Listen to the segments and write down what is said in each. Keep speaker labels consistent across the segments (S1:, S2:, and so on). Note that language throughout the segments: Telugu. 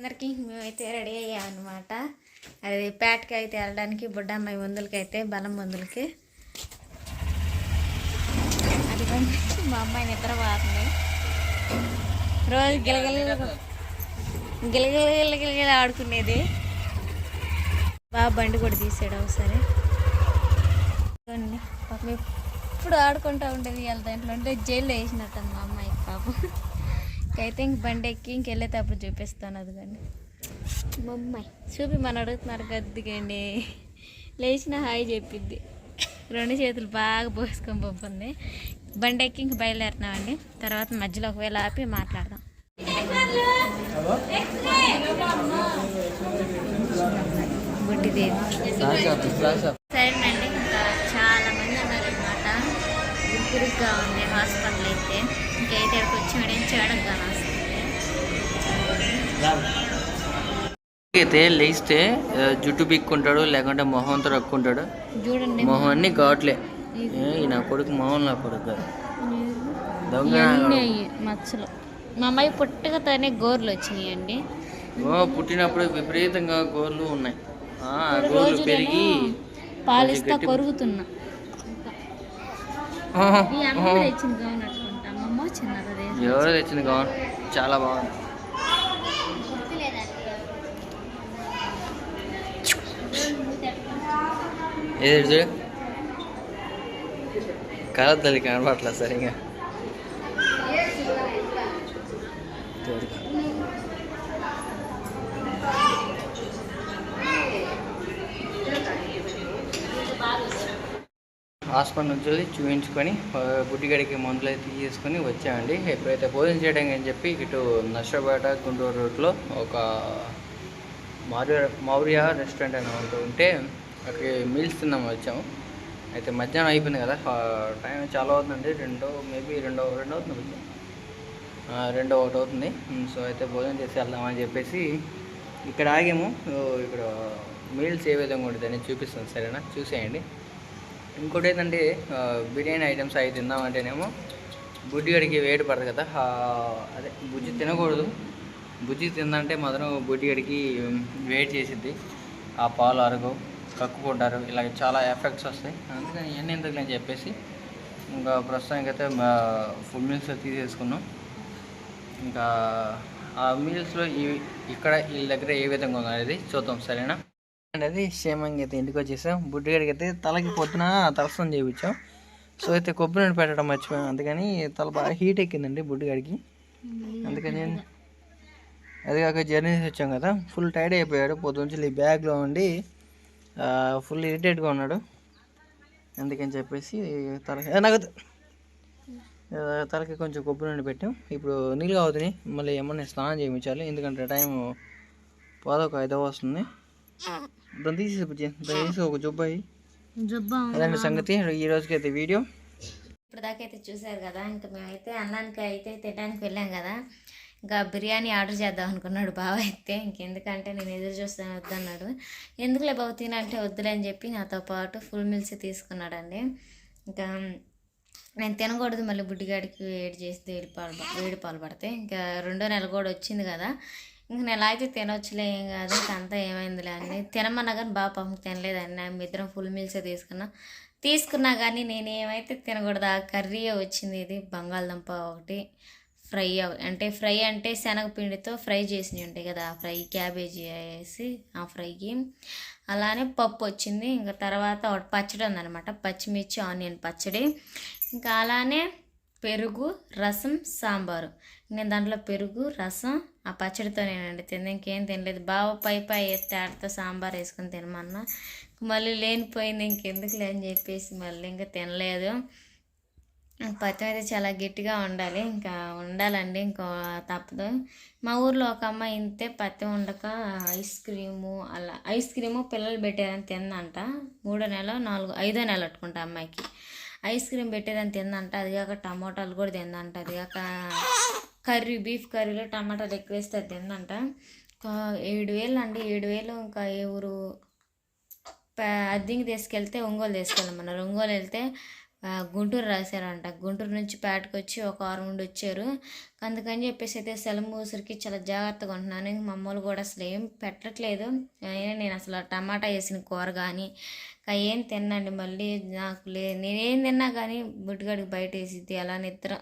S1: అందరికీ మేమైతే రెడీ అయ్యామన్నమాట. అనమాట అది పేటకి అయితే వెళ్ళడానికి బుడ్డమ్మాయి మందులకి అయితే బలం మందులకి. అది మా అమ్మాయి నిద్ర బాగుంది రోజు గిలగిల గిలగిల గిలగిల ఆడుకునేది. బాబు బండి కూడా తీసాడు ఒకసారి. పాపం ఎప్పుడు ఆడుకుంటూ ఉండేది వాళ్ళ దాంట్లో. ఉంటే జైల్లో వేసినట్టు మా అమ్మాయికి పాపం. ఇంకైతే ఇంక బండి ఎక్కి ఇంకెళ్ళేటప్పుడు చూపిస్తాను అదిగండి. మా అమ్మాయి చూపి మన అడుగుతున్నారు గద్దిగండి. లేచిన హాయ్ చెప్పిద్ది. రెండు చేతులు బాగా పోసుకొని పంపుంది బండి ఎక్కి ఇంక బయలుదేరుతున్నామండి. తర్వాత మధ్యలో ఒకవేళ ఆపి మాట్లాడదాం. బుట్టిదేవి అయితే
S2: లేస్తే జుట్టు పీక్కుంటాడు లేకుంటే మొహంతో రక్కుంటాడు
S1: చూడండి.
S2: మొహం అన్ని ఈ నా కొడుకు మొహం నా కొడుకు కాదు. దొంగ
S1: ఇవన్నీ అయ్యి మచ్చలు. మా అమ్మాయి పుట్టకతోనే గోర్లు వచ్చినాయండి.
S2: ఓ పుట్టినప్పుడు విపరీతంగా గోర్లు ఉన్నాయి. ఆ ఆ గోర్లు పెరిగి
S1: పాలిస్తా కొరుగుతున్నా.
S2: ఓహో,
S1: ఈ అమ్మ కూడా తెచ్చింది గౌన్ అట్టుకుంటా అమ్మమ్మ వచ్చింది అదే
S2: ఎవరో తెచ్చింది. గౌన్ చాలా బాగుంది. எது கரத்தளிக்கு அனுப்பாட்டில் சரிங்க. హాస్పిటల్ నుంచి వెళ్ళి చూపించుకొని గుడ్డిగడికి మందులు అయితే తీసుకొని వచ్చామండి. ఎప్పుడైతే భోజనం చేయడానికి అని చెప్పి ఇటు నష్టపేట గుంటూరు రూట్లో ఒక మౌర్య మౌర్య రెస్టారెంట్ అని ఒకటి ఉంటే అక్కడికి మీల్స్ తిన్నాము వచ్చాము. అయితే మధ్యాహ్నం అయిపోయింది కదా టైం చాలా అవుతుందండి. రెండో మేబీ రెండో రెండో అవుతుంది రెండో ఒకటి అవుతుంది. సో అయితే భోజనం చేసి వెళ్దామని చెప్పేసి ఇక్కడ ఆగాము. ఇక్కడ మీల్స్ ఏ విధంగా ఉంటుంది అని చూపిస్తాను సరేనా? చూసేయండి. ఇంకోటి ఏంటంటే బిర్యానీ ఐటమ్స్ అవి తిందామంటేనేమో బుడ్డిగడికి వేడి పడదు కదా. అదే బుజ్జి తినకూడదు. బుజ్జి తిందంటే మాత్రం బుడ్డిగడికి వేడి చేసిద్ది. ఆ పాలు అరగవు కక్కుకుంటారు. ఇలాగ చాలా ఎఫెక్ట్స్ వస్తాయి. అందుకని ఇవన్నీ ఎందుకు నేను చెప్పేసి ఇంకా ప్రస్తుతానికైతే ఫుడ్ మీల్స్ తీసేసుకున్నాం. ఇంకా ఆ మీల్స్లో ఈ ఇక్కడ వీళ్ళ దగ్గర ఏ విధంగా ఉందో చూద్దాం సరేనా? అనేది క్షేమంగా అయితే ఇంటికి వచ్చేసాం. బుడ్డిగడికి అయితే తలకి పొద్దున తలస్నానం చేయించాం. సో అయితే కొబ్బరి నూనె పెట్టడం మర్చిపోయాం. అందుకని తల బాగా హీట్ ఎక్కిందండి బుడ్డిగడికి. అందుకని అది కాక జర్నీ వచ్చాం కదా. ఫుల్ టైర్డ్ అయిపోయాడు. పొద్దుంచి ఈ బ్యాగ్లో ఉండి ఫుల్ ఇరిటేట్గా ఉన్నాడు. అందుకని చెప్పేసి తల నగదు నాకు తలకి కొంచెం కొబ్బరి నూనె పెట్టాం. ఇప్పుడు నీళ్ళు అవుతున్నాయి మళ్ళీ ఏమన్నా స్నానం చేయించాలి. ఎందుకంటే టైం పోదొక ఐదో వస్తుంది దాన్ని తీసి ఒక జుబ్బాయి
S1: జుబ్బా
S2: అదండి సంగతి ఈ రోజుకి అయితే వీడియో
S1: ఇప్పుడు దాకా అయితే చూసారు కదా ఇంకా మేమైతే అన్నానికి అయితే తినడానికి వెళ్ళాం కదా ఇంకా బిర్యానీ ఆర్డర్ చేద్దాం అనుకున్నాడు బావ అయితే ఇంకెందుకంటే నేను ఎదురు చూస్తాను వద్దన్నాడు ఎందుకులే బావ తినంటే వద్దులే అని చెప్పి నాతో పాటు ఫుల్ మిల్స్ తీసుకున్నాడండి ఇంకా నేను తినకూడదు మళ్ళీ బుడ్డిగాడికి వేడి చేస్తే వేడి పాలు వేడి పాలు పడతాయి ఇంకా రెండో నెల కూడా వచ్చింది కదా ఇంక నెల అయితే తినొచ్చులే ఏం కాదు అంతా ఏమైందిలే అండి. తినమన్నా కానీ బాగా పాపం తినలేదండి. మేము ఇద్దరం ఫుల్ మీల్సే తీసుకున్నా. తీసుకున్నా కానీ నేను ఏమైతే తినకూడదు. ఆ కర్రీ వచ్చింది ఇది? బంగాళదుంప ఒకటి ఫ్రై అంటే ఫ్రై అంటే శనగపిండితో ఫ్రై చేసినవి ఉంటాయి కదా ఆ ఫ్రై క్యాబేజీ వేసి ఆ ఫ్రైకి. అలానే పప్పు వచ్చింది. ఇంకా తర్వాత ఒకటి పచ్చడి ఉందన్నమాట. పచ్చిమిర్చి ఆనియన్ పచ్చడి. ఇంకా అలానే పెరుగు రసం సాంబారు. నేను దాంట్లో పెరుగు రసం ఆ పచ్చడితో నేనండి తింది. ఇంకేం తినలేదు. బావ పై పై ఎత్తే ఆడితో సాంబార్ వేసుకొని తినమన్నా. మళ్ళీ లేనిపోయింది. ఇంకెందుకు అని చెప్పేసి మళ్ళీ ఇంకా తినలేదు. పత్యం అయితే చాలా గట్టిగా ఉండాలి. ఇంకా ఉండాలండి. ఇంకో తప్పదు. మా ఊర్లో ఒక అమ్మాయి ఇంతే పత్తి ఉండక ఐస్ క్రీము అలా ఐస్ క్రీము పిల్లలు పెట్టేదని తిందంట. మూడో నెల నాలుగు ఐదో నెల పట్టుకుంటా అమ్మాయికి. ఐస్ క్రీమ్ పెట్టేదని తిందంట. అది కాక టమోటాలు కూడా తిందంట. అది కాక కర్రీ బీఫ్ కర్రీలో టమాటాలు ఎక్కువ వేస్తే అది తిందంట. ఏడు వేలు అండి ఏడు వేలు ఇంకా ఏ ఊరు? అద్దెకి తీసుకెళ్తే ఒంగోలు తీసుకెళ్ళమన్నారు ఒంగోలు వెళ్తే గుంటూరు రాశారంట. గుంటూరు నుంచి పేటకు వచ్చి ఒక వారం ఉండి వచ్చారు. అందుకని చెప్పేసి అయితే సెలవు మూసరికి చాలా జాగ్రత్తగా ఉంటున్నాను. ఇంక మమ్మల్ని కూడా అసలు ఏం పెట్టట్లేదు. అయినా నేను అసలు టమాటా వేసిన కూర కానీ ఇంకా ఏం తినండి మళ్ళీ నాకు లే నేనేం తిన్నా కానీ బుడ్డిగాడికి బయట వేసిద్ది అలా నిద్ర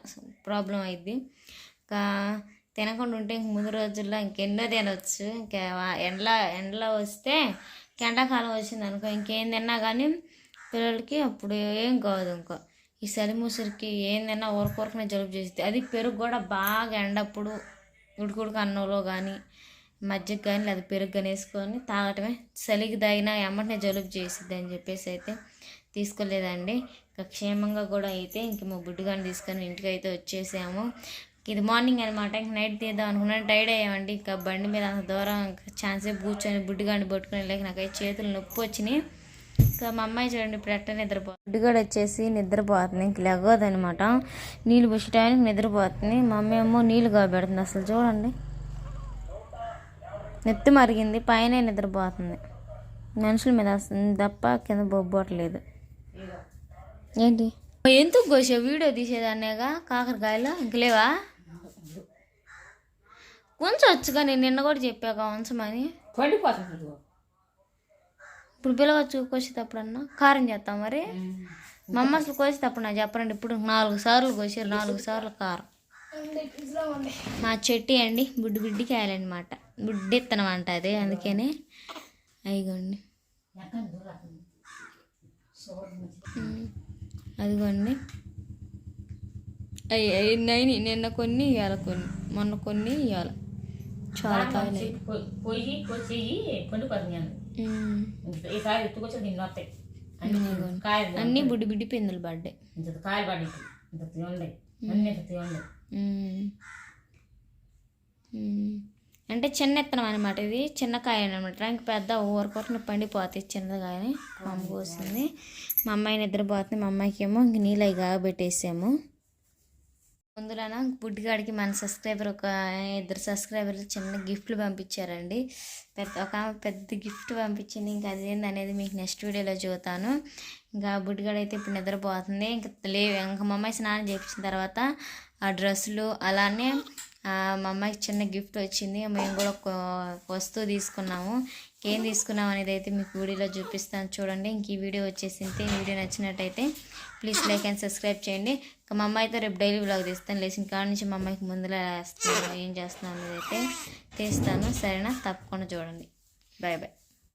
S1: ప్రాబ్లం అయింది ఇంకా తినకుండా ఉంటే ఇంక ముందు రోజుల్లో ఇంకెన్నో తినవచ్చు ఇంకా ఎండ ఎండలో వస్తే ఎండాకాలం వచ్చింది అనుకో ఇంకేం తిన్నా కానీ పిల్లలకి అప్పుడు ఏం కాదు ఇంకో. ఈ చలి ముసురికి ఏం తిన్నా ఊరకూరకనే జలుబు చేస్తుంది అది పెరుగు కూడా బాగా ఎండప్పుడు ఉడుకుడుకు అన్నంలో కానీ మజ్జిగ కానీ లేదా పెరుగు కానీ వేసుకొని తాగటమే చలికి తగిన ఎమ్మటనే జలుబు చేసిద్ది అని చెప్పేసి అయితే తీసుకోలేదండి. ఇంకా క్షేమంగా కూడా అయితే ఇంక మా బుడ్డిగాని తీసుకొని ఇంటికి అయితే వచ్చేసాము. ఇది మార్నింగ్ అనమాట ఇంక నైట్ తీద్దాం అనుకున్నాను. టైర్డ్ అయ్యామండి. ఇంకా బండి మీద అంత దూరం ఛాన్స్ కూర్చొని బుడ్డిగాడిని పట్టుకుని లేక నాకైతే చేతులు నొప్పి వచ్చినాయి. ఇంకా మా అమ్మాయి చూడండి ఇప్పుడు ఎట్ట నిద్రపో బుడ్డిగాడు వచ్చేసి నిద్రపోతుంది. ఇంక లెగోదనమాట నీళ్ళు పుష్టి టైంకి నిద్రపోతుంది. మా అమ్మ ఏమో నీళ్ళు కాబెడుతుంది అసలు చూడండి. నెత్తి మరిగింది. పైన నిద్రపోతుంది. మనుషుల మీద వస్తుంది. తప్ప కింద బొబ్బట్లేదు ఏంటి? ఎందుకు కోసావు వీడియో తీసేదాన్నేగా? కాకరకాయలు? ఇంక లేవా? కొంచెం వచ్చుగా నేను నిన్న కూడా చెప్పాక ఉంచమని
S3: పండిపోతుంది
S1: ఇప్పుడు పిలవచ్చు కోసేటప్పుడన్నా కారం చేస్తాం మరి. మా అమ్మ అసలు కోసేటప్పుడు నాకు చెప్పరండి ఇప్పుడు నాలుగు సార్లు కోసారు నాలుగు సార్లు కారం. మా చెట్టు అండి బుడ్డి బుడ్డి కాయలన్నమాట. బుడ్డి ఇత్తనం అంట అది అందుకనే. అయిగోండి. అదిగోండి. అయ్యి అయ్యి నైని నిన్న కొన్ని ఇవాళ కొన్ని మొన్న కొన్ని ఇవాళ చాలా కాయలు అయ్యాయి.
S3: పొయ్యి కొచ్చేయి పండిపోతుంది
S1: ఉమ్.
S3: ఈ కాయలు ఎత్తుకొచ్చి వస్తాయి అన్ని కాయలు
S1: అన్నీ బుడ్డి బుడ్డి పిందులు పడ్డాయి.
S3: ఇంత కాయలు ఇంత తీయండి అన్ని ఇంత తీయండి.
S1: అంటే చిన్న ఇత్తనం అనమాట ఇది. చిన్న కాయ అనమాట ఇంక పెద్ద ఊరకొట్టిన పండిపోతాయి చిన్నగానే మా అమ్మ కోసింది మా అమ్మాయి నిద్రపోతుంది. మా అమ్మాయికి ఏమో ఇంక నీళ్ళు అవి కాబెట్టేసాము ముందులోన బుడ్డిగాడికి మన సబ్స్క్రైబర్ ఒక ఇద్దరు సబ్స్క్రైబర్లు చిన్న గిఫ్ట్లు పంపించారండి. పెద్ద ఒక పెద్ద గిఫ్ట్ పంపించింది. ఇంకా అదేంది అనేది మీకు నెక్స్ట్ వీడియోలో చూతాను. ఇంకా బుడ్డిగాడు అయితే ఇప్పుడు నిద్రపోతుంది. ఇంకా లేవు ఇంకా మా అమ్మాయి స్నానం చేయించిన తర్వాత ఆ డ్రెస్సులు అలానే మా అమ్మాయికి చిన్న గిఫ్ట్ వచ్చింది. మేము కూడా ఒక వస్తువు తీసుకున్నాము. ఏం తీసుకున్నాం అనేది అయితే మీకు వీడియోలో చూపిస్తాను. చూడండి ఇంక ఈ వీడియో వచ్చేసింది. వీడియో నచ్చినట్టయితే ప్లీజ్ లైక్ అండ్ సబ్స్క్రైబ్ చేయండి. ఇంకా మా అమ్మాయితో రేపు డైలీ బ్లాగ్ తీస్తాను. లేచిన కాడ నుంచి మా అమ్మాయికి ముందులా వేస్తున్నాను ఏం చేస్తున్నాను అనేది అయితే తీస్తాను. సరేనా? తప్పకుండా చూడండి. Bye bye.